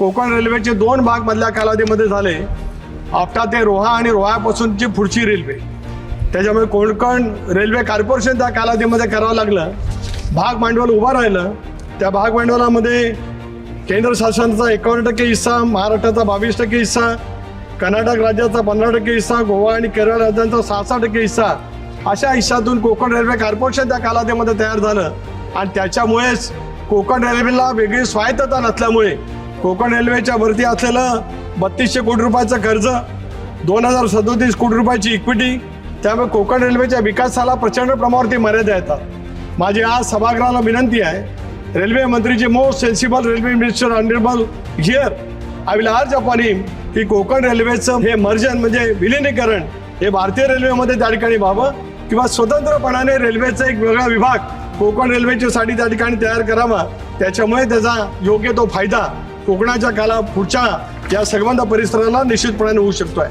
कोकण रेल्वेचे दोन भाग मधल्या कालावधीमध्ये झाले. आपटा ते रोहा आणि रोहापासूनची पुढची रेल्वे. त्याच्यामुळे कोकण रेल्वे कॉर्पोरेशन त्या कालावधीमध्ये करावं लागलं. भाग भांडवल उभं राहिलं. त्या भाग भांडवलामध्ये केंद्र शासनाचा एकावन्न टक्के हिस्सा महाराष्ट्राचा बावीस टक्के हिस्सा कर्नाटक राज्याचा पंधरा टक्के हिस्सा गोवा आणि केरळ राज्यांचा सहासा टक्के हिस्सा अशा हिस्सातून कोकण रेल्वे कॉर्पोरेशन त्या कालावधीमध्ये तयार झालं. आणि त्याच्यामुळेच कोकण रेल्वेला वेगळी स्वायत्तता नसल्यामुळे कोकण रेल्वेच्या वरती असलेलं बत्तीसशे कोटी रुपयाचं कर्ज दोन हजार सदोतीस कोटी रुपयाची इक्विटी त्यामुळे कोकण रेल्वेच्या विकासाला प्रचंड प्रमाणावरती मर्यादा येतात. माझी आज सभागृहाला विनंती आहे railway मंत्रीचे most sensible railway minister honourable here I will are upon him की कोकण रेल्वेचं हे मर्जन म्हणजे विलिनीकरण हे भारतीय रेल्वेमध्ये त्या ठिकाणी व्हावं किंवा स्वतंत्रपणाने रेल्वेचा एक वेगळा विभाग कोकण रेल्वेच्या साठी त्या ठिकाणी तयार करावा त्याच्यामुळे त्याचा योग्य तो फायदा कोकणाच्या काला पुढच्या या संबंध परिसराला निश्चितपणाने होऊ शकतोय.